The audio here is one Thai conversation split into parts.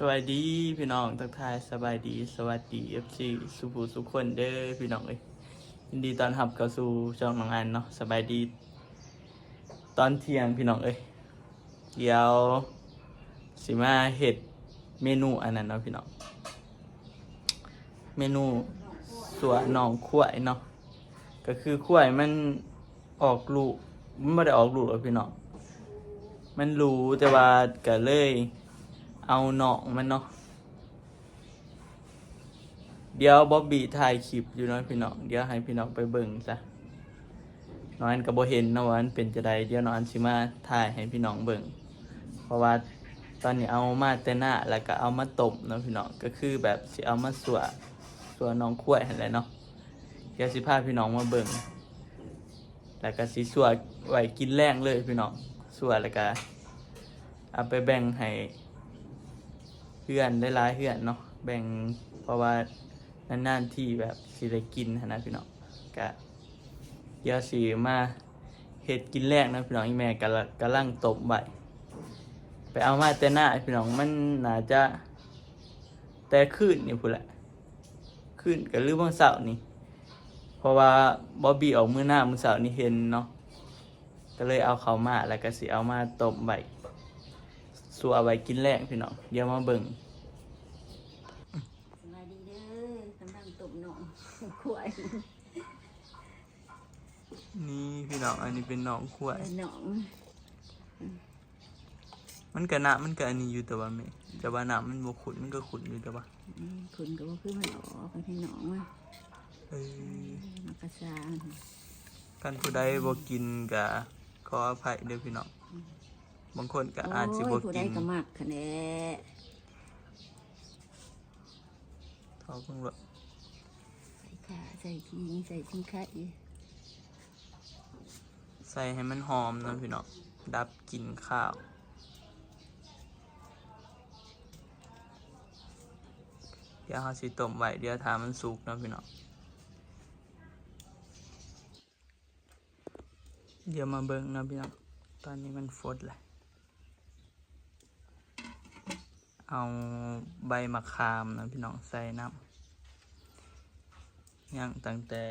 สวัสดีพี่น้องทักทายสบายดีสวัสดีเอฟซีสุภูสุขคนเด้อพี่น้องเอ้ยยินดีตอนรับเข้าสู่ช่องน้องอันเนาะสบายดี ตอนเที่ยงพี่น้องเอ้ยเดี๋ยวสิมาเห็ดเมนูอันนั้นเนาะพี่น้องเมนูสัวหนองขั้วายเนาะก็คือขั้วายมันออกลูกมันไม่ได้ออกลูกหรอกพี่น้องมันรู้แต่ว่าก็เลย เอาหนองมันเนาะ เดี๋ยวบ๊อบบี้ถ่ายคลิปอยู่เนาะพี่น้อง เดี๋ยวให้พี่น้องไปเบิ่งซะน้องอันก็บ่เห็นนะวันเป็นจะใดเดี๋ยวน้องอันสิมาถ่ายให้พี่น้องเบิ่ง เพราะว่าตอนนี้เอามาแต่หน้าแล้วก็เอามาต้มเนาะพี่น้อง ก็คือแบบสิเอามาสัวสัวน้องขั้วหั่นแหละเนาะ เดี๋ยวสิพาพี่น้องมาเบิ่ง แล้วก็สิสัวไว้กินแรงเลยพี่น้องสัวแล้วก็เอาไปแบ่งให้ เพื่อนได้ร้ายเพื่อนเนาะแบ่งเพราะว่านานๆที่แบบสิได้กินนะพี่น้องกะเดี๋ยวสีมาเห็ดกินแรกนะพี่น้องอีแม่กำลังกำลังตบใบไปเอามาแต่หน้าพี่น้องมันน่าจะแต่ขึ้นนี่พูดแหละขึ้นกับลืมวันเสาร์นี่เพราะว่าบอบบี้ออกมือหน้ามือเสาร์นี่เห็นเนาะก็เลยเอาเขามาแล้วก็สิเอามาตบใบสัวไว้กินแรกพี่น้องเดี๋ยวมาเบิ่ง สบายดีเด้อกำลังตุ่มหนอง ขวายนี่พี่น้องอันนี้เป็นน้องขวายหนองมันกะหนะมันกะอันนี้อยู่แต่ว่าไม่แต่ว่าหนามันบ่ขุนมันก็ขุนอยู่แต่ว่านี่คุณก็ว่าคือมันออกไปที่หนองอะเออมักกะซานกันผู้ใดบ่กินกะขออภัยเด้อพี่น้องบางคนก็อาจสิโอ้บ่ยผู้กิใดนก็มักคะแนนเท่าเพิ่งว่าใส่ ขาใส่ขิงใส่ชิ้นไข่ใส่ให้มันหอมนะพี่น้องดับกลิ่นข้าวเดี๋ยวเราสิต้มไว้เดี๋ยวทามันสุกนะพี่น้องเดี๋ยวมาเบิ่งนะพี่น้องตอนนี้มันฟดเลยเอาใบมะขามนะพี่น้องใส่น้ำ ย่างตั้งแต่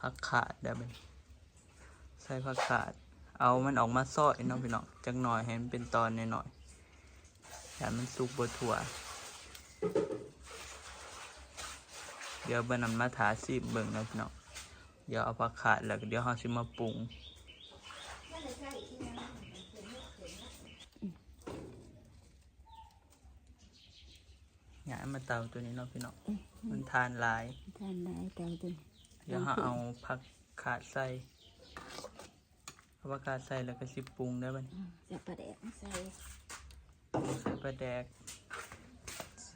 ผักขาดได้ไหมใส่ผักขาด เอามันออกมาซอยเนาะพี่น้องจักหน่อยให้มันเป็นตอนหน่อยๆอย่มันสุกบถั่ว เดี๋ยวเบิ่นำมาถาซีบเบิ่งนะพี่น้องเดี๋ยวเอาผักขาดแล้วก็เดี๋ยวเราสิมาปรุงย้ายมาเตาตัวนี้เนาะพี่น้องมันทานลาย ท่านได้เตาตึงเดี๋ยวเราเอาผักขาดใส่เอาผักขาดใส่แล้วก็สิปรุงได้บัดนี้ใส่ปลาแดกใส่ใส่ปลาแดก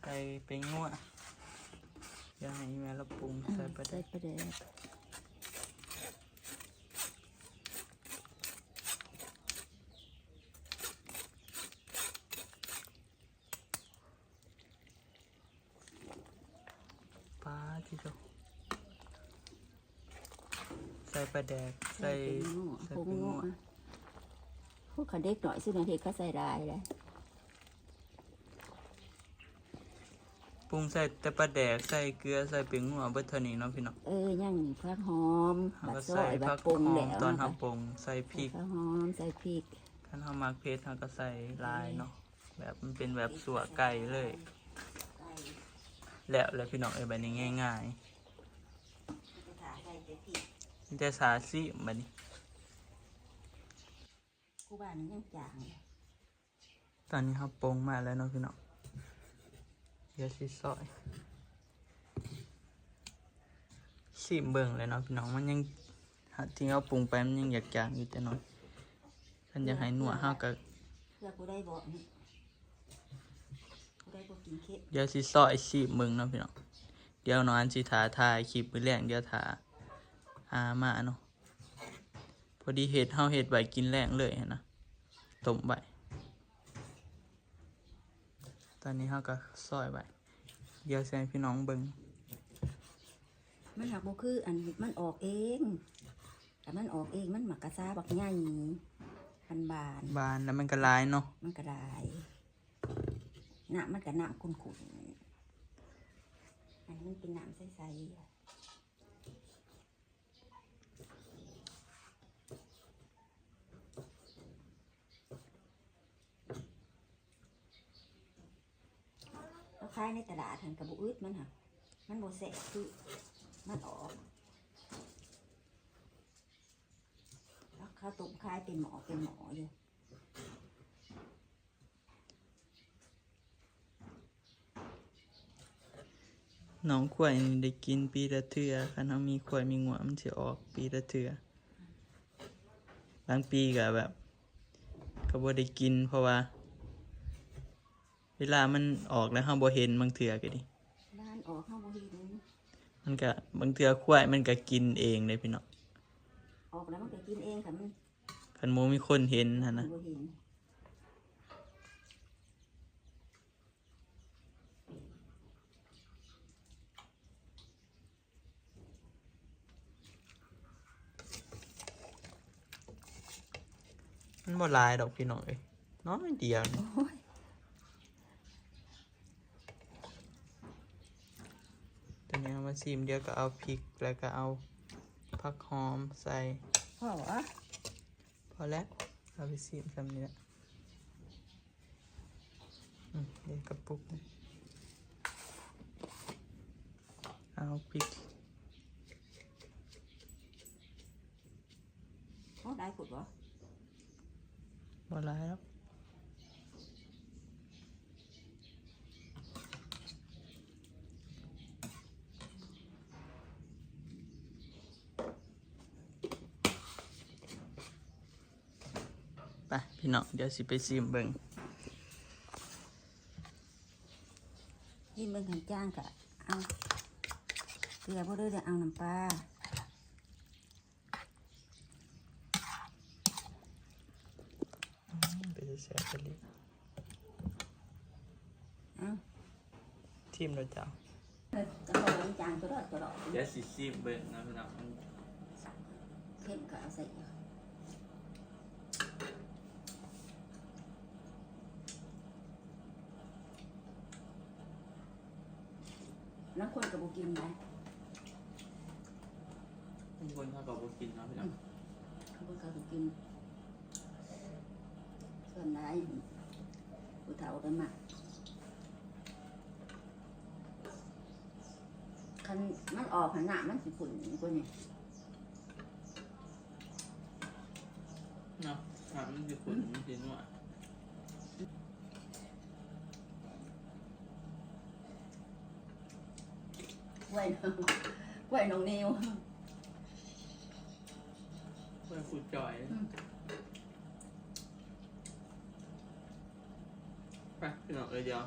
ใส่เป็นงัวเดี๋ยวให้แม่เราปรุงใส่ปลาแดใส่ก ปลาแดก ปลาที่เขาใส่ปลาแดกใส่ใส่ใส่เป็นเป็นงูงัวพวกเขาเด็กหน่อยสิบนาทีก็ใส่ได้เลยปรุงใส่แต่ปลาแดกใส่เกลือใส่เป็นงัวเบิดเท่านี้เนาะพี่น้องเออย่างผักหอมเราบัดก็ซอใส่ยบัผัดกปรุงหอแล้มวตอนนะคะทำปรุงใส่พริกใส่ผักหอมใส่พริกคันเฮามักเผ็ดเฮาก็ใส่ลายเนาะแบบมันเป็นแบบสัวไก่เลย แล้วแล้วพี่น้องเอ้ยแบบนี้ง่าย ๆ มันจะสาซิบัดนี้กูบ้านนี้ยังจางเลยตอนนี้เฮาปรุงมาแล้วเนาะพี่น้องเดี๋ยวสิซอยชิมเบิ่งเลยเนาะพี่น้องมันยังหาที่เฮาปรุงไปมันยังอยากจางอยู่แต่น้อยคันอยากให้หนัวเฮาก็เพื่อกูได้บอกนี่กูได้บอกกินเค้กเดี๋ยวสิซอยชิมเบิ่งเนาะพี่น้องเดี๋ยวน้องอันสิถาถ่ายคลิปมื้อแรกเดี๋ยวถา หามาเนาะพอดีเฮ็ดเฮาเฮ็ดไว้กินแรงเลยหั้นนะต้มไว้ตอนนี้เฮาก็ซอยไว้เดี๋ยวสิให้พี่น้องเบิ่งมันหักบ่คืออันมันออกเองแต่มันออกเองมันหมักกระซาบักใหญ่พันบานบานแล้วมันก็ลายเนาะมันกระไดน้ำมันกับน้ำขุ่นๆอันนี้มันเป็นน้ำใสๆ ขายในตลาดหันกับบุอึดมันค่ะมันโบแสบคือมันออกแล้วเขาตุ่มขายเป็นหมอเป็นหมออยู่น้องขวายนี่ได้กินปีละเทือคันเฮามีขวายมีงัวมันสิออกปีละเทือบางปีก็แบบก็บ่ได้กินเพราะว่า เวลามันออกแล้วเฮาบ่เห็นบางเทื่อก็ดิร้านออกข้าวบุหินมันก็บางเทื่อควายมันก็กินเองเลยพี่น้องออกแล้วมันก็กินเองค่ะมันคันโมมีคนเห็นหั่นนะบุหินมันบ่หลายดอกพี่น้องเอ้ยน้อยเดียวนี่โอ้ย ตอนนี้เอามา ซิมเดียวก็เอาพริกแล้วก็เอาผักหอมใส่พ่อวะพอแล้วเอาไปซิมซำนี้ละอืมเดี๋ยวกระปุกนี่เอาพริกเขาได้ขุดวะบ่หลายแล้ว พี่น้องเดี๋ยวสิไปซิมเบิ่งยินเบิ่งขันจ้างกะเอาเกลือบ่ได้เดี๋ยวเอาน้ำปลาไปแซ่บไปเลยเอาทีมเราจ้าเออจะบอกน้ำจางตัวรอดตัวรอดเดี๋ยวสิซิมเบิ่งนะพี่น้องเข้มก็เอาใส่เอาแล้วคน กับบุกินไหมทุกคนเขาก็บ่กินเนาะพี่น้องคนกับบุกิน ส่วนไหนผู้เฒ่ากันมาคันมันออกหันหน้ามันสิฝุ่นกว่านี่เนาะถามมันสิขุนมันสินัวก ล้วยน้องกล้วยน้องนิวเพื่อขุดจ่อยอืมไปพี่น้องเอ้ยเดียว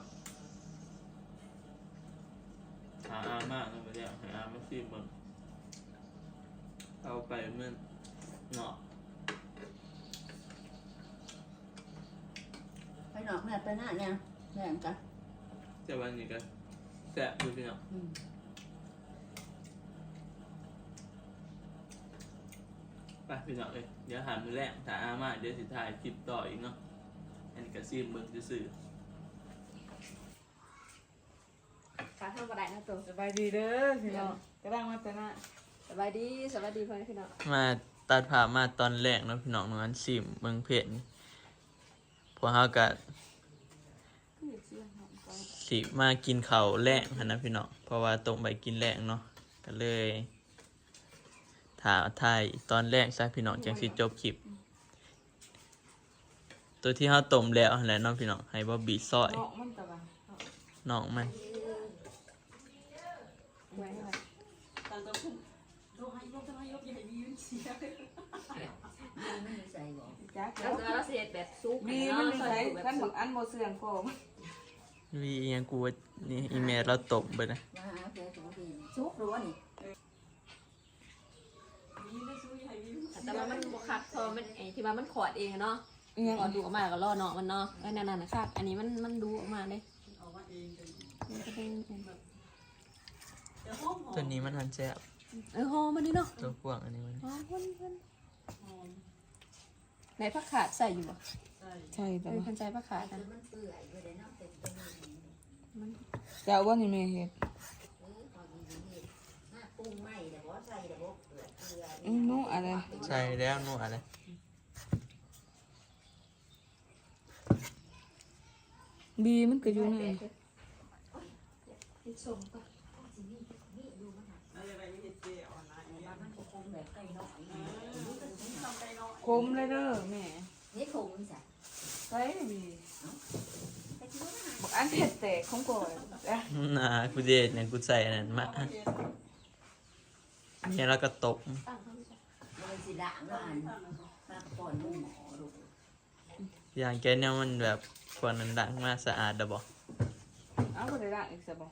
หาอามากเลยเดี๋ยวให้อามาซิมเบิ่งเอาไปมันเนาะไปนอกแม่ไปหน้าเนี่ยแม่นจ้ะแต่วันนี้ก็แซ่บอยู่พี่น้อง อืม ไปพี่น้องเอ้ยเดี๋ยวหามือแรกถ้าอามาเดี๋ยวสิถ่ายคลิปต่ออีกเนาะอันนี้ก็ซิมเบิ่งซื่อขาทำกระไดนะตัวสบายดีเด้อพี่น้องกระด้างมาแต่หน้าสบายดีสบายดีพ่อแม่พี่น้องๆมาตัดผ่าพมาตอนแรกเนาะพี่น้องนั้นซิมเบิ่งเพจนี่พวกเฮาก็สิมากินข้าวแรงหั้นนะพี่น้องเพราะว่าตรงไปกินแรงเนาะก็เลย ถ่าถ่ายตอนแรกซะพี่น้องจังสิจบคลิป ตัวที่เฮาต้มแล้วหั่นแหละเน้องพี่น้องให้บ่บีซอยเนาะมันตะวันน้องมันไว้ให้ไว้ต่างกันพุ่งโลให้ยกจะให้ยกอย่าให้มียืนเสียมันไม่มีใส่บอกจักแล้แล้ววเราเสียแบบซุปมีมันมีใช้กันบักอันโมเสื่องโฟมวีอิหยังกูว่านี่อีเมลเราตบไปนะมาหาแกตัวดีซุกหรือว่านี่ แต่ว่ามันบวคักพอมันไอ้ที่ว่ามันขอดเองอะเนาะอีหยังขอดดูออกมาแล้วก็ล่อเนาะมันเนาะไอ้นั่นน่ะนะครับอันนี้มันมันดูออกมาเลยมันจะเป็นตัวนี้มันหันแซ่บเออหอมมันนี่เนาะตัวพวกอันนี้มันหอมมันมันไหนผักขาดใส่อยู่บ่ใช่เอแต่อว่าคันใจผักขาดนะมันเปื่อยไปเลยเนาะเต็มตัวนี้จะเอาว่านี่แม่เฮ็ด ปรุงไม่แต่ว่ นูอะไรใช่แล้วนู่นอะไรบีมันก็อยู่ในที่ชมก็มันก็คงแบบไก่น้อยคมเลยเด้อแม่นี่คงจ้ะใส่บีแต่คิดว่าบอกอันเผ็ดแตกของก่อยอะน่ากูเดทเนี่ยกูใส่อันนั้นมา เนี่ยแล้วก็ตบตั้งเขาไม่ใช่มันสิด่างแล้วอันปลากระป๋อนมุ้งหมอลูกอย่างแกเนี่ยมันแบบควรนั้นดังมากสะอาดดะบอกเอาบ่ได้ละอีกซะบ่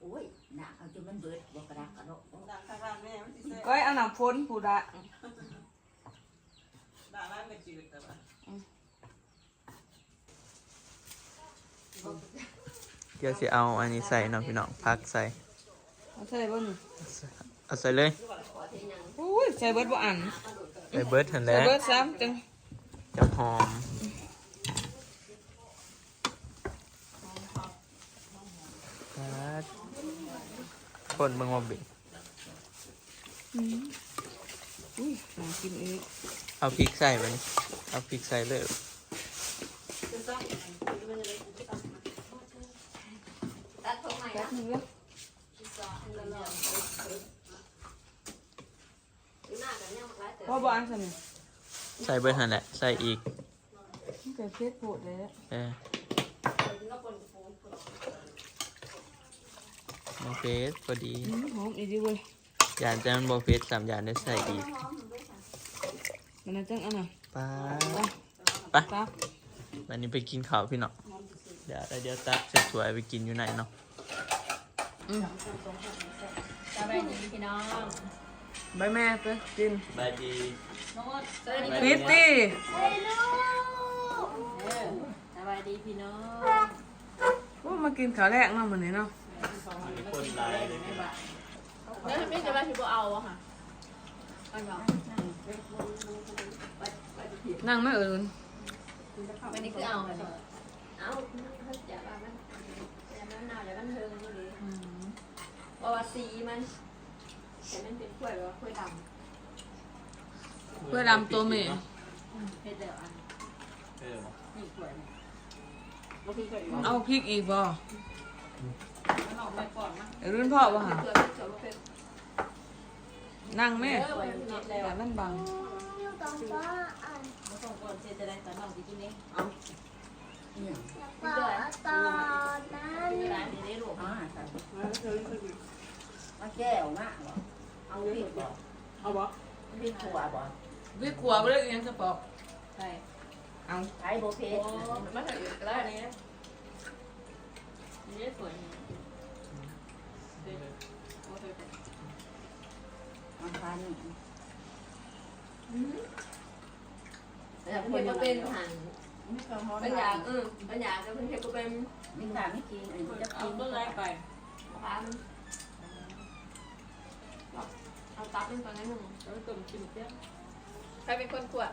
โอ้ยหนักเอาจนมันเบิดบอกกระดักกระโดดดังข้างล่างแม่มันสิแซ่บก้อยเอาน้ำพ้นผู้ดะด่าล่างก็จืดแต่ว่าเดี๋ยวสิเอาอันนี้ใส่เนาะพี่น้องพักใส่เอาใส่บ่นี่ เอาใส่เลยอุ้ยใส่เบิดบ่อันใส่เบิร์ดทันใส่แล้วเบิดซ้ำจังจะหอมครับคนเบิ่งว่าบิอุ้ยน่ากินอีกเอาพริกใส่ไปนี่เอาพริกใส่เลย ตัดผมใหม่ แป๊ นะ บนึงเด้อ หน้ากันเนี่ยมันร้ายเต๋ พอบ่อันซะนี่ ใส่เบิร์ดทันแหละ ใส่อีกมันก็เผ็ดโพดแล้วเออโอเคพอดีอืมหอมอีดีเว้ยยานจะมันบอเฟสสามยานได้ใส่อีก มันน่ะจังอันน่ะป้าไปไปตักวันนี้ไปกินข้าวพี่เนาะเดี๋ยวเดี๋ยวตักสวยๆไปกินอยู่ไหนเนาะสบายดีพี่น้อง ใบแม่ไปกินบายดีสวัสดีฟิตตี้สบายดีพี่น้องโอ้มากินข้าวแรกเนาะมื้อนี้เนาะคนลายเลยแล้วพี่จะมาที่บ่เอาอะค่ะอันบอกนั่งไม่เอินวันนี้คือเอาเหรอเอาอย่าว่ามันอย่ามันหนาวอย่ามันเทิงนี่ดิเพราะว่าสีมัน แต่มันเป็นกล้วยแบบว่ากล้วยดำเพื่อดำตัวเมย์เฮ็ดแล้วอันเออนี่กล้วยบ่คือเคยเอาพริกอีกบ่มันออกไปก่อนนะเอิรุ่นพ่อบ่หะเกลือเกลือบ่เป็นนั่งแม่เออมันเฮ็ดแล้วแต่มันบังมาส่งก่อนเสร็จจะได้ตอนน้องสิกินเองเนี่ยเกลือตอนนั้นเวลานี้ได้ลูกอ่าใส่มันเคยเคยมาแก้วมากบ่ เอาพริกบ่เอาบ่พริกขัวบ่วิขวบเรื่องยังสปอกใช่เอาใช้โบเพโอ้สมันใส่อยู่แล้วนี่นี่สวยนี่มันพันแต่เพิ่นก็เป็นหันไม่เคยฮอดเป็นอยางเออเป็นอยางแต่เพิ่นเฮ็ดก็เป็นมีตาไม่กินอันนี้จะเอากินต้นแรกไปปลามัน เอาตับมันตอนนั้นหนึ่งแล้วต้มกินเตี้ยใครเป็นคนขวด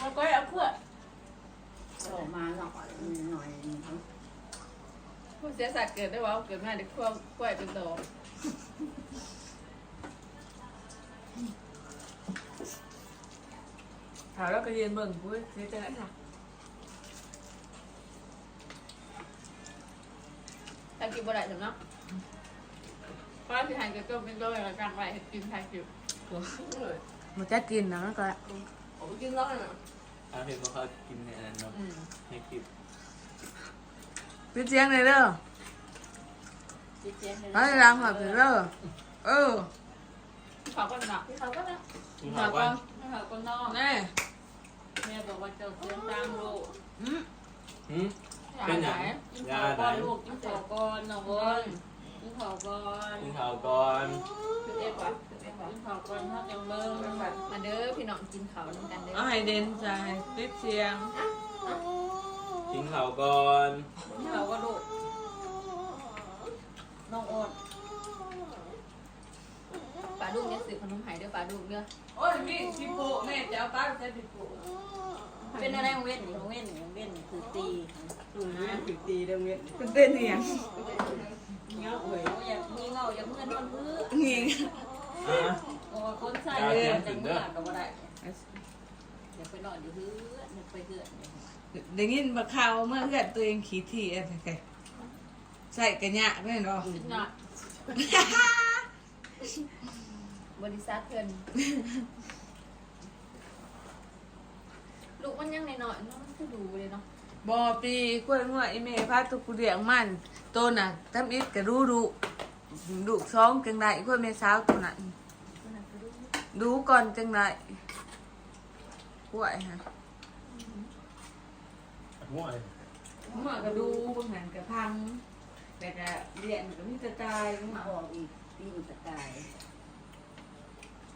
มันก็เอาขวดโตมาหน่อยหน่อยผู้เสียสัตว์เกิดได้ว่าเกิดมาได้ควบกล้วยเป็นโตถามแล้วก็ยืนเบิ่งปุ้ยเสียใจแล้วค่ะถ้ากินบ่ได้สำเนาะ ป้าสิหันก็ต้มเป็นโตแล้วกันไว้กินไทยกินมันจะกินนะมันก็ผมกินร้อนอะถ้าเห็นว่าเขากินในนั้นเนาะอืมให้คลิปปิดเสียงเลยเด้อจิเจ๊ให้เอาล้างหัวไปเด้อเออเขาก็หนักเขาก็หนักคุณเขาถามก็ว่าเขาก็นอกแน่แม่บอกว่าเจ้าเสียงดังลูกอืมหืมเป็นหยังกินข้าวก่อนลูกกินข้าวก่อนน้องบอล กินข้าวก่อนคุณข่าวก่อนคือเอฟว่ะคือเอฟว่ะกินข้าวก่อนถ้าจังเบิ่งมาเด้อพี่น้องกินข้าวนํกันเด้อเอาให้เด่นใจปิดเสียงกินข่าวก่อนกินข้าวก็ลูกน้องโอนปลาดุกเนี่ยซื้อขนมไห้เด้อปลาดุกเด้อโอ้ยมีชิโปแม่จะเอาปลาใส่ชิโปอเป็นอะไรของเว้นนี่ของเว้นของเว้นนี่คือตีอืมถึงตีเด้งเงี้ยเป็นเต้นเอียง เงี้ยเอ้ยอยากมีเงาอยากเงินมันพื้นเงี้ยอะเพราะว่าคนใส่เลยจังเมื่อก็บ่ได้อยากไปนอนอยู่เฮือนอยากไปเฮือนได้ยินบักข่าวเมื่อเพื่อนตัวเองขี้ที่อะไรกันใส่กระยะไม่เนาะเนาะบริษัทเพิ่อนลูกมันยังน้อยๆเนาะมันคือดูเลยเนาะ บอปีกล้วยงัวอีเมพาตุกุเดียงมันโตน่ะทำอิดกระดูดูดูสองจังไรกล้วยเมสาวตัวนั้นมันน่ะคือดูดูก่อนจังไรกล้วยฮะหัวไอ้หัวกระดูบางหันกระพังแต่กระเรียนก็มีแต่ตายหัวมาออกอีกปีนตะกาย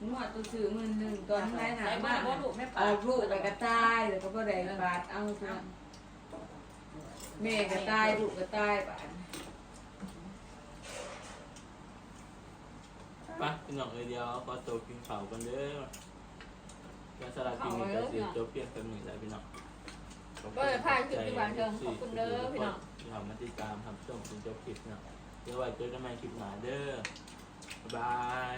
หัวตัวซื้อมือหนึ่งตอนไหนหนาใส่มาบ้านบ่ลูกแม่อปาอกลูกแล้วก็ตายแล้วก็บ่ได้บาดเอาตัว แม่ก็ตายลูกก็ตายบาดไปพี่น้องเอ้ยเดียวขอตัวกินข้าวกันเด้อการสลับกินนี่ก็สิจบเพียงแค่นี้แหละพี่น้องก็เลยพาขึ้นที่บ้านเทิงขอบคุณเด้อพี่น้อง ที่ทำมาติดตามทำชมจนจบคลิปเนาะเดี๋ยวไว้เจอกันใหม่คลิปหน้าเด้อบ๊ายบาย